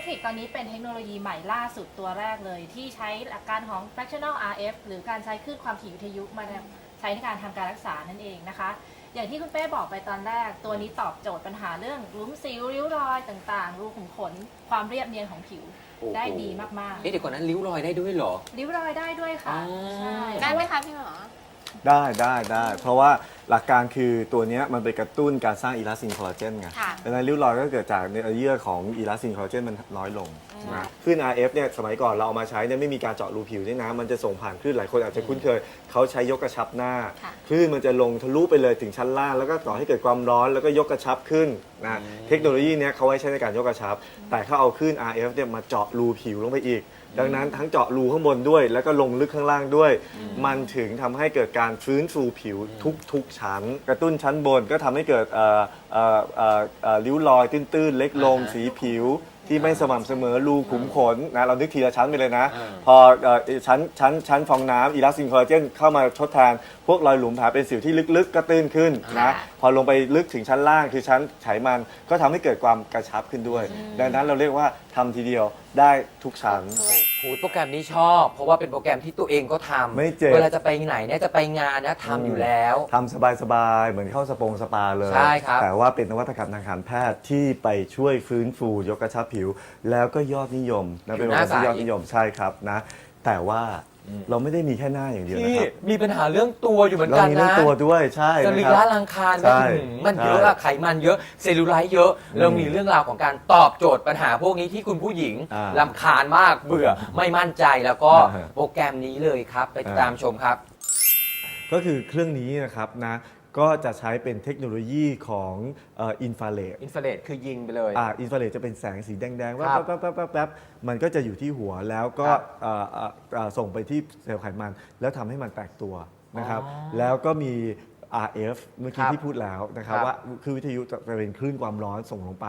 Biometric ตอนนี้เป็นเทคโนโลยีใหม่ล่าสุดตัวแรกเลย ที่ใช้หลักการของ fractional RF หรือการใช้คลื่นความถี่วิทยุมาใช้ในการทำการรักษานั่นเองนะคะ อย่างที่คุณเป้บอกไปตอนแรก ตัวนี้ตอบโจทย์ปัญหาเรื่องรุ้มสิวริ้วรอยต่างๆ รูขุมขน ความเรียบเนียนของผิวโอ้โห ได้ดีมากเอ๊ะเดี๋ยวก่อนนั้นริ้วรอยได้ด้วยเหรอ ๆริ้วรอยได้ด้วยค่ะอ๋อ ใช่ได้ไหมคะพี่หมอ ได้ได้ได้เพราะว่าหลักการคือตัวเนี้ยมันไปกระตุ้นการสร้างอีลาสตินคอลลาเจนไงค่ะดังนั้นริ้วรอยก็เกิดจากเนื้อเยื่อของอีลาสตินคอลลาเจนมันน้อยลงนะคลื่น RF เนี่ยสมัยก่อนเราเอามาใช้เนี่ยไม่มีการเจาะรูผิวด้วยนะ มันจะส่งผ่านคลื่นหลายคนอาจจะคุ้นเคย เขาใช้ยกกระชับหน้า ค่ะคลื่นมันจะลงทะลุไปเลยถึงชั้นล่าง แล้วก็ก่อให้เกิดความร้อนแล้วก็ยกกระชับขึ้นนะเทคโนโลยีเนี้ยเขาไว้ใช้ในการยกกระชับ แต่เขาเอาคลื่น RF เนี่ยมาเจาะรูผิวลงไปอีก ดังนั้นทั้งเจาะรูข้างบนด้วย แล้วก็ลงลึกข้างล่างด้วย มันถึงทำให้เกิดการฟื้นฟูผิวทุก ๆ ชั้น กระตุ้นชั้นบนก็ทำให้เกิดเอ่อเอ่อเอ่อเอ่อริ้วรอยตื้นๆ เล็กลงอ่าฮะสีผิว ที่ไม่สม่ำเสมอรูขุมขนนะเรานึกทีละชั้นไปเลยนะอ่าพอเอ่อชั้นชั้นชั้นฟองน้ำอีลาสตินคอลลาเจนเข้ามาทดแทน พวกรอยหลุมแผลเป็นสิวที่ลึกๆ ก็ตื้นขึ้นนะค่ะพอลงไปลึกถึงชั้นล่างคือชั้นไขมันก็ทำให้เกิดความกระชับขึ้นด้วย ดังนั้นเราเรียกว่าทำทีเดียวได้ทุกชั้น โหโปรแกรมนี้ชอบ เพราะว่าเป็นโปรแกรมที่ตัวเองก็ทำไม่เจ็บ เวลาจะไปไหนเนี่ยจะไปงานนะทำอยู่แล้ว ทำสบายๆ เหมือนเข้าสปงสปาเลย ใช่ครับ แต่ว่าเป็นนวัตกรรมทางการแพทย์ที่ไปช่วยฟื้นฟูยกกระชับผิว แล้วก็ยอดนิยมนะเป็นโปรแกรมที่ยอดนิยมใช่ครับนะ แต่ว่า เราไม่ได้มีแค่หน้าอย่างเดียวนะพี่ครับมีปัญหาเรื่องตัวอยู่เหมือนเรากันมีเรื่องนะตัวด้วยใช่สนะรีครัระบรังคารใช่ไม่ถึงมันเยอะใช่อะไขมันเยอะเซลลูไลท์เยอะ เราอืมมีเรื่องราวของการตอบโจทย์ปัญหาพวกนี้ที่คุณผู้หญิงอ่าลำคาญมากเบื่อไม่มั่นใจแล้วก็อ่าฮะโปรแกรมนี้เลยครับ ไปติดตามชมครับ ก็คือเครื่องนี้นะครับนะ ก็จะใช้เป็นเทคโนโลยีของอินฟราเรดอินฟราเรดคือยิงไปเลยอ่าอินฟราเรดจะเป็นแสงสีแดงๆแวครับ๊บแป๊บแป๊บแป๊บแป๊บมันก็จะอยู่ที่หัวแล้วก็ครับเอ่อเอ่อเอ่อส่งไปที่เซลล์ไขมัน แล้วทำให้มันแตกตัวนะครับอ๋อแล้วก็มี RF เมื่อกี้ครับที่พูดแล้วนะครับครับว่าคือวิทยุจะเป็นคลื่นความร้อนส่งลงไป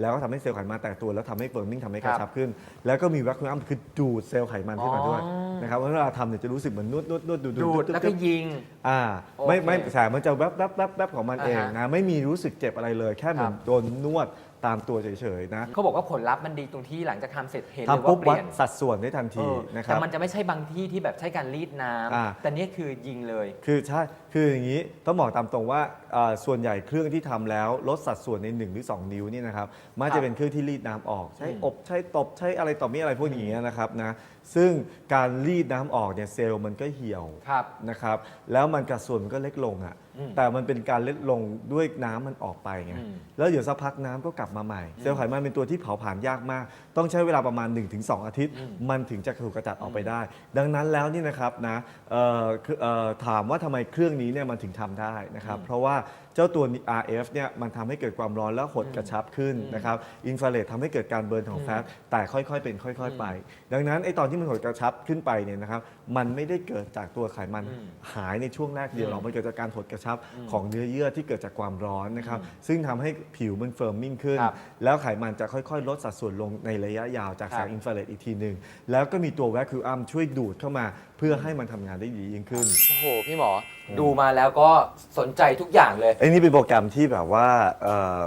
แล้วก็ทำให้เซลล์ไขมันแตกตัว แล้วทำให้เฟิร์มมิ่งทำให้กระชับขึ้น แล้วก็มีแวคคูอัมคือดูดเซลล์ไขมันขึ้นมาด้วยอ๋อ นะครับเวลาทำเนี่ยจะรู้สึกเหมือนนวดนวดนวดดูดดูดแล้วก็ยิง อ่าโอเคไม่ไม่แสงมันจะแวบแวบแวบแวบของมันเองอ่าฮะนะไม่มีรู้สึกเจ็บอะไรเลย แค่เหมือนครับโดนนวด ตามตัวเฉยๆนะเขาบอกว่าผลลัพธ์มันดีตรงที่หลังจากทำเสร็จเห็นเลยทำปุ๊ว่าบเปวัดลี่ยนสัดส่วนได้ทันเอทีอนะคแต่รับมันจะไม่ใช่บางที่ที่แบบใช้การรีดน้อ่าำแต่นี่คือยิงเลย คือใช่คืออย่างนี้ต้องบอกตามตรงว่าอ่าส่วนใหญ่เครื่องที่ทำแล้วลดสัดส่วนใน1หรือ2 นิ้วนี่นะครับมักครัจะบเป็นเครื่องที่รีดน้ำออก ใช้อืมอบใช้ตบใช้อะไรต่อมีอะไรพวกอย่างเงี้ยนะครับนะซึ่งการรีดน้ำออกเนี่ยเซลล์มันก็เหี่ยว ครับ นะครับแล้วมันกระส่วนมันก็เล็กลงอะอืมแต่มันเป็นการเล็กลงด้วยน้ำมันออกไปไงอืมแล้วเดี๋ยวสักพักน้ำก็กลับมาใหม่ เซลล์ไขมันเป็นตัวที่เผาผลาญยากมาก ต้องใช้เวลาประมาณ 1-2 อาทิตย์ มันถึงจะถูกกระจัดออกไปได้ ดังนั้นแล้วนี่นะครับนะเอ่อคือเอ่อถามว่าทำไมเครื่องนี้เนี่ยมันถึงทำได้นะครับ เพราะว่าเจ้าตัว RF เนี่ยมันทำให้เกิดความร้อนแล้วหดกระชับขึ้นนะครับอินฟราเรดทำให้เกิดการเบิร์นของแฟตแต่ค่อยๆเป็นค่อย ๆ ไป ดังนั้นไอ้ตอนที่มันหดกระชับขึ้นไปเนี่ยนะครับมันไม่ได้เกิดจากตัวไขมันอืมหายในช่วงแรกเดียวหรอกอืมมันเกิดจากการหดกระชับของเนื้อเยื่อที่เกิดจากความร้อนนะครับซึ่งทำให้ผิวมันเฟิร์มมิ่งขึ้น ครับแล้วไขมันจะค่อยๆ ลดสัดส่วนลงในระยะยาวจากครัแสบงอินฟราเรดอีกทีหนึ่งแล้วก็มีตัวแวคคิวอัมช่วยดูดเข้ามา เพื่อให้มันทำงานได้ดียิ่งขึ้น โอ้โห พี่หมอดูมาแล้วก็สนใจทุกอย่างเลย ไอ้นี่เป็นโปรแกรมที่แบบว่าเอ่อ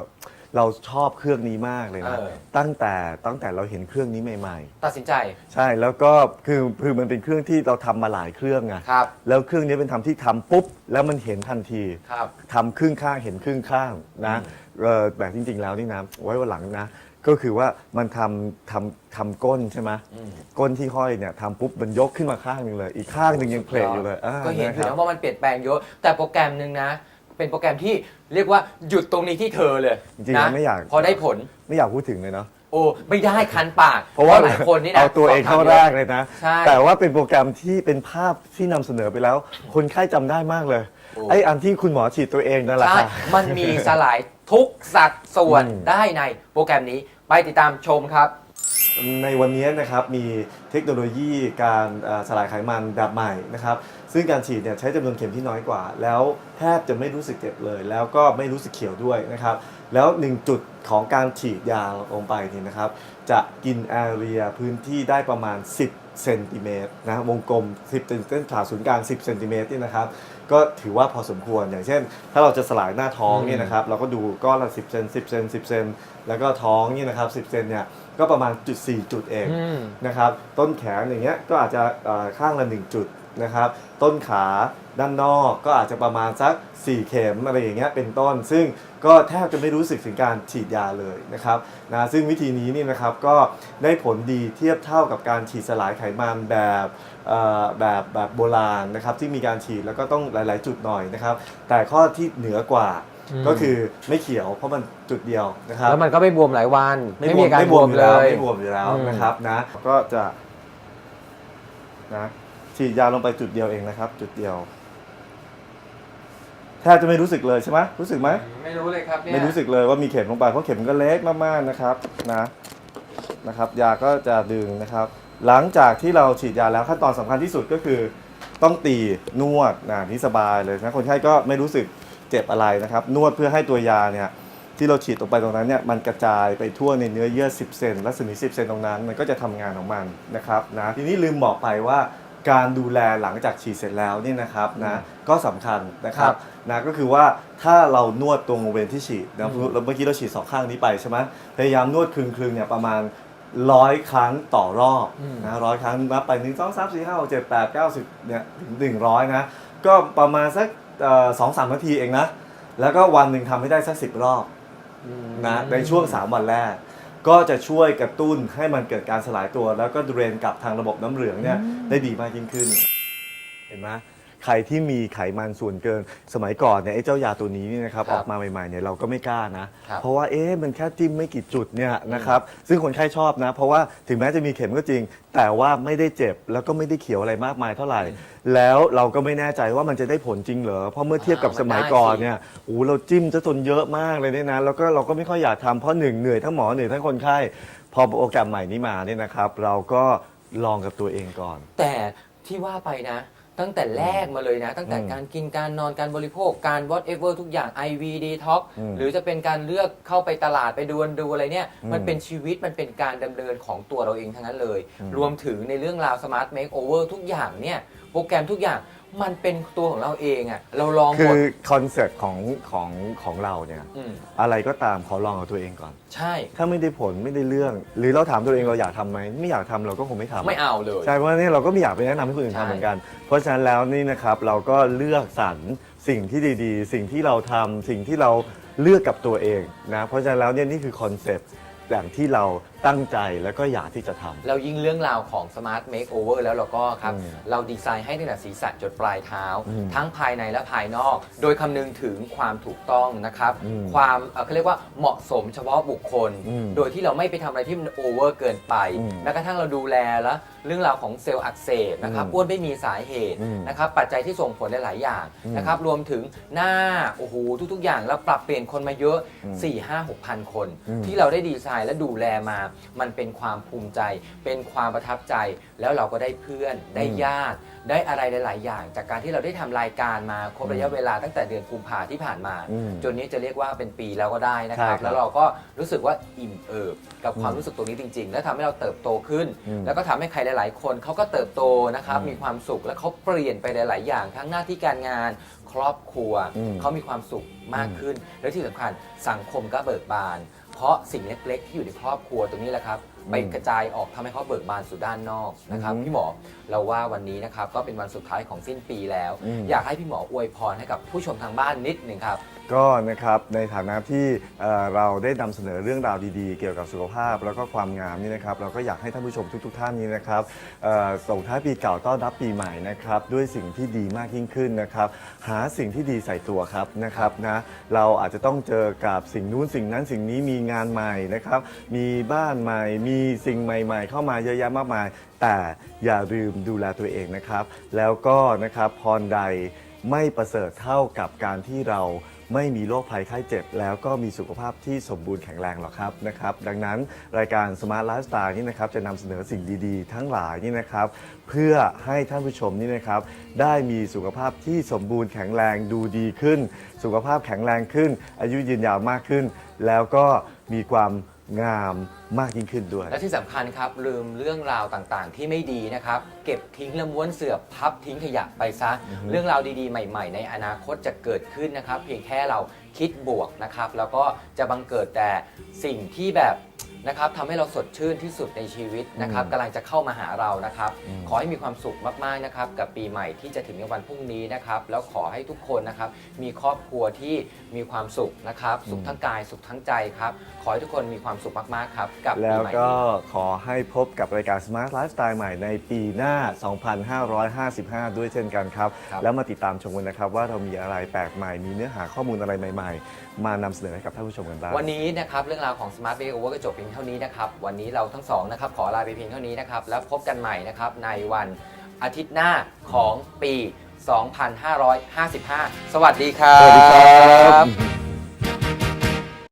เราชอบเครื่องนี้มากเลยนะ เออ ตั้งแต่ตั้งแต่เราเห็นเครื่องนี้ใหม่ ตัดสินใจๆ ใช่แล้วก็คือคือมันเป็นเครื่องที่เราทำมาหลายเครื่องไงครับแล้วเครื่องนี้เป็นทำที่ทำปุ๊บ แล้วมันเห็นทันทีครับ ทำครึ่งข้างเห็นครึ่งข้างนะเอ่อแบบจริง ๆ แล้วนี่นะไว้วันหลังนะ ก็คือว่ามันทำทำทำก้นใช่ไหมอืมก้นที่ห้อยเนี่ยทำปุ๊บมันยกขึ้นมาข้างหนึ่งเลย อีกข้างหนึ่งยังเพลทอยู่เลยอ่าก็เห็นอยู่ะคนะรับว่ามันเปลี่ยนแปลงเยอะ แต่โปรแกรมหนึ่งนะ เป็นโปรแกรมที่เรียกว่าหยุดตรงนี้ที่เธอเลยจริงๆนะไม่อยาก พอได้ผลไม่อยากพูดถึงเลยเนาะโอ้ไม่ได้คันปากเพราะว่าหลายคนนี่นะเอาตัวเองเข้าแรกเลยนะใช่แต่ว่าเป็นโปรแกรมที่เป็นภาพที่นำเสนอไปแล้ว คนไข้จำได้มากเลยโอ้ไอ้อันที่คุณหมอฉีดตัวเองนั่นแหละใช่ค่ะมันมีสลายทุกสัดส่วนอืมได้ในโปรแกรมนี้ ไปติดตามชมครับ ในวันนี้นะครับมีเทคโนโลยีการสลายไขมันแบบใหม่นะครับซึ่งการฉีดเนี่ยใช้จำนวนเข็มที่น้อยกว่า แล้วแทบจะไม่รู้สึกเจ็บเลย แล้วก็ไม่รู้สึกเขียวด้วยนะครับแล้วหนึ่งจุดของการฉีดยาลงไปนี่นะครับจะกินแอเรียพื้นที่ได้ประมาณ 10เซนติเมตรนะวงกลม 10เซนเส้นผ่าศูนย์กลาง 10เซนติเมตรนี่นะครับ ก็ถือว่าพอสมควรอย่างเช่น ถ้าเราจะสลายหน้าท้องเนี่ยนะครับเราก็ดูก้อนละ 10เซน10เซน10เซนแล้วก็ท้องนี่นะครับ10เซนเนี่ยก็ประมาณจุด4จุดเองอืมนะครับต้นแขนอย่างเงี้ยก็อาจจะเอ่อข้างละ1จุด นะครับ ต้นขาด้านนอกก็อาจจะประมาณสัก 4 เข็มอะไรอย่างเงี้ยเป็นต้น ซึ่งก็แทบจะไม่รู้สึกถึงการฉีดยาเลยนะครับนะซึ่งวิธีนี้นี่นะครับก็ได้ผลดีเทียบเท่ากับการฉีดสลายไขมันแบบเอ่อแบบแบบโบราณนะครับที่มีการฉีดแล้วก็ต้องหลาย ๆ จุดหน่อยนะครับ แต่ข้อที่เหนือกว่าอืมก็คือไม่เขียวเพราะมันจุดเดียวนะครับแล้วมันก็ไม่บวมหลายวันไม่ไม่บวมีมการไม่บบววมมอยู่เลแล้วยไม่บวมอยู่แล้วอืมนะครับนะก็จะนะ ฉีดยาลงไปจุดเดียวเองนะครับ จุดเดียวแทบจะไม่รู้สึกเลยใช่ไหมรู้สึกไหมไม่รู้เลยครับเนี่ยไม่รู้สึกเลยว่ามีเข็มลงไปเพราะเข็มก็เล็กมากๆนะครับนะนะครับ ยาก็จะดึงนะครับ หลังจากที่เราฉีดยาแล้วขั้นตอนสำคัญที่สุดก็คือ ต้องตีนวดนะนี่สบายเลยนะคนไข้ก็ไม่รู้สึกเจ็บอะไรนะครับ นวดเพื่อให้ตัวยาเนี่ยที่เราฉีดลงไปตรงนั้นเนี่ยมันกระจายไปทั่วในเนื้อเยื่อ 10 เซนรัศมี 10 เซนตรงนั้น มันก็จะทำงานของมันนะครับนะทีนี้ลืมบอกไปว่า การดูแลหลังจากฉีดเสร็จแล้วเนี่ยนะครับนะก็สำคัญนะครับนะก็คือว่าถ้าเรานวดตรงบริเวณที่ฉีดนะแล้วเมื่อกี้เราฉีดสองข้างนี้ไปใช่ไหมพยายามนวดคลึงๆเนี่ยประมาณร้อยครั้งต่อรอบอืมนะร้อยครั้งนับไปหนึ่งสองสามสี่ห้าหกเจ็ดแปดเก้าสิบเนี่ยถึงหนึ่งร้อยนะ ก็ประมาณสักสองสามนาทีเองนะ แล้วก็วันหนึ่งทำให้ได้สักสิบรอบอืมนะในช่วง3วันแรก ก็จะช่วยกระตุ้นให้มันเกิดการสลายตัว แล้วก็เดรนกลับทางระบบน้ำเหลืองเนี่ยได้ดีมากยิ่งขึ้น เห็นไหม ใครที่มีไขมันส่วนเกิน สมัยก่อนเนี่ยไอ้เจ้ายาตัวนี้นี่นะครับครัอบอกมาใหม่ๆเนี่ยเราก็ไม่กล้านะ ครับเพราะว่าเอ๊ะมันแค่จิ้มไม่กี่จุดเนี่ยนะครับซึ่งคนไข้ชอบนะ เพราะว่าถึงแม้จะมีเข็มก็จริง แต่ว่าไม่ได้เจ็บแล้วก็ไม่ได้เขียวอะไรมากมายเท่าไหร่ แล้วเราก็ไม่แน่ใจว่ามันจะได้ผลจริงเหรอเพราะเมื่อเทียบกับสมัยก่อนเนี่ยโอ้โหเราจิ้มจะจนเยอะมากเลยเนี่ยนะแล้วก็เราก็ไม่ค่อยอยากทำเพราะหนึ่งเหนื่อยทั้งหมอเหนื่อยทั้งคนไข้พอโปรแกรมใหม่นี้มาเนี่ยนะครับ เราก็ลองกับตัวเองก่อน แต่ที่ว่าไปนะ ตั้งแต่แรกมาเลยนะ ตั้งแต่อืมการกินการนอนการบริโภคการ whatever ทุกอย่าง IV detox อืมหรือจะเป็นการเลือกเข้าไปตลาดไปดูดูอะไรเนี่ย อืมมันเป็นชีวิตมันเป็นการดำเนินของตัวเราเองทั้งนั้นเลยอืมรวมถึงในเรื่องราว smart makeover ทุกอย่างเนี่ย โปรแกรมทุกอย่าง มันเป็นตัวของเราเองอะเราลองหคืมดอคอนเซ็ปต์ของของของเราเนี่ย มอะไรก็ตามขอลองกับตัวเองก่อน ใช่ ถ้าไม่ได้ผลไม่ได้เรื่อง หรือเราถามตัวเองเราอยากทำไหมไม่อยากทำเราก็คงไม่ทำ ไม่เอาเลย ใช่เพราะว่านี่เราก็ไม่อยากไปแนะนำให้คนอื่นใช่ ทำเหมือนกัน เพราะฉะนั้นแล้วนี่นะครับเราก็เลือกสรรสิ่งที่ดีๆ สิ่งที่เราทำสิ่งที่เราเลือกกับตัวเองนะเพราะฉะนั้นแล้วเนี่ยนี่คือคอนเซ็ปต์ อย่างที่เราตั้งใจแล้วก็อยากที่จะทำ แล้วยิ่งเรื่องราวของ Smart Makeover แล้วเราก็ครับ อืมเราดีไซน์ให้ตั้งแต่ศีรษะจดปลายเท้า อืมทั้งภายในและภายนอก โดยคำนึงถึงความถูกต้องนะครับ อืมความเอ่อเขาเรียกว่าเหมาะสมเฉพาะบุคคล อืมโดยที่เราไม่ไปทำอะไรที่มันโอเวอร์เกินไปอืมแม้กระทั่งเราดูแลแล้วเรื่องราวของเซลล์อักเสบนะครับอืมอ้วนไม่มีสาเหตุอืมนะครับปัจจัยที่ส่งผลหลายๆอย่างอืมนะครับรวมถึงหน้าโอ้โหทุก ๆ อย่างแล้วปรับเปลี่ยนคนมาเยอะอืม4 5 6พันคน อืม ที่เราได้ดีไซน์และดูแลมา มันเป็นความภูมิใจ เป็นความประทับใจ แล้วเราก็ได้เพื่อนได้ญาติ ได้อะไรหลาย ๆ อย่าง จากการที่เราได้ทำรายการมาครบระยะเวลาตั้งแต่เดือนกุมภาที่ผ่านมา อืมจนนี้จะเรียกว่าเป็นปีแล้วก็ได้นะครับ ใช่ครับแล้วเราก็รู้สึกว่าอิ่มเอิบกับความอืมรู้สึกตรงนี้จริง ๆ และทำให้เราเติบโตขึ้น อืม แล้วก็ทำให้ใครหลาย ๆ คนเขาก็เติบโตนะครับอืมมีความสุขและเขาเปลี่ยนไปหลาย ๆ อย่างทั้งหน้าที่การงาน ครอบครัว อืมเขามีความสุขมากขึ้น และที่สำคัญสังคมก็เบิกบาน เพราะสิ่งเล็กๆ ที่อยู่ในครอบครัวตรงนี้แหละครับ ไปกระจายออกทำให้เขาเบิกบานสู่ด้านนอกนะครับอือฮึพี่หมอเราว่าวันนี้นะครับก็เป็นวันสุดท้ายของสิ้นปีแล้วอืมอยากให้พี่หมออวยพรให้กับผู้ชมทางบ้านนิดหนึ่งครับก็นะครับในฐานะที่เอ่อเราได้นำเสนอเรื่องราวดีๆ เกี่ยวกับสุขภาพ แล้วก็ความงามนี่นะครับเราก็อยากให้ท่านผู้ชมทุก ๆ ท่านนี้นะครับเอ่อส่งท้ายปีเก่าต้อนรับปีใหม่นะครับด้วยสิ่งที่ดีมากยิ่งขึ้นนะครับหาสิ่งที่ดีใส่ตัวครับนะครับนะเราอาจจะต้องเจอกับสิ่งนู้นสิ่งนั้นสิ่งนี้มีงานใหม่นะครับมีบ้านใหม่มีีสิ่งใหม่ ๆ เข้ามาเยอะแยะมากมาย แต่อย่าลืมดูแลตัวเองนะครับ แล้วก็นะครับพรใดไม่ประเสริฐเท่ากับการที่เราไม่มีโรคภัยไข้เจ็บ แล้วก็มีสุขภาพที่สมบูรณ์แข็งแรงหรอกครับนะครับ ดังนั้นรายการ Smart Lifestyle นี่นะครับจะนำเสนอสิ่งดีๆ ทั้งหลายนี่นะครับ เพื่อให้ท่านผู้ชมนี่นะครับ ได้มีสุขภาพที่สมบูรณ์แข็งแรงดูดีขึ้น สุขภาพแข็งแรงขึ้น อายุยืนยาวมากขึ้น แล้วก็มีความ งามมากยิ่งขึ้นด้วย และที่สำคัญครับ ลืมเรื่องราวต่างๆ ที่ไม่ดีนะครับ เก็บทิ้งและม้วนเสือพับทิ้งขยะไปซะอือฮึเรื่องราวดีๆ ใหม่ ๆ ในอนาคตจะเกิดขึ้นนะครับ เพียงแค่เราคิดบวกนะครับ แล้วก็จะบังเกิดแต่สิ่งที่แบบ นะครับทำให้เราสดชื่นที่สุดในชีวิตนะครับอืมกำลังจะเข้ามาหาเรานะครับอืมขอให้มีความสุขมากๆนะครับกับปีใหม่ที่จะถึงในวันพรุ่งนี้นะครับ แล้วขอให้ทุกคนนะครับมีครอบครัวที่มีความสุขนะครับ สุขทั้งกายสุขทั้งใจครับ ขอให้ทุกคนมีความสุขมากๆครับกับปีแล้วใหม่ก็นี้ ขอให้พบกับรายการ Smart Lifestyle ใหม่ในปีหน้า 2555 ด้วยเช่นกันครับ ครับ แล้วมาติดตามชมกันนะครับ ว่าเรามีอะไรแปลกใหม่ มีเนื้อหาข้อมูลอะไรใหม่ ๆ มานำเสนอให้กับท่านผู้ชมกันบ้าง วันนี้นะครับเรื่องราวของ Smart Makeover ก็จบเพียงเท่านี้นะครับ วันนี้เราทั้งสองนะครับขอลาไปเพียงเท่านี้นะครับ แล้วพบกันใหม่นะครับในวันอาทิตย์หน้าของปี 2555 สวัสดีครับ สวัสดีครับ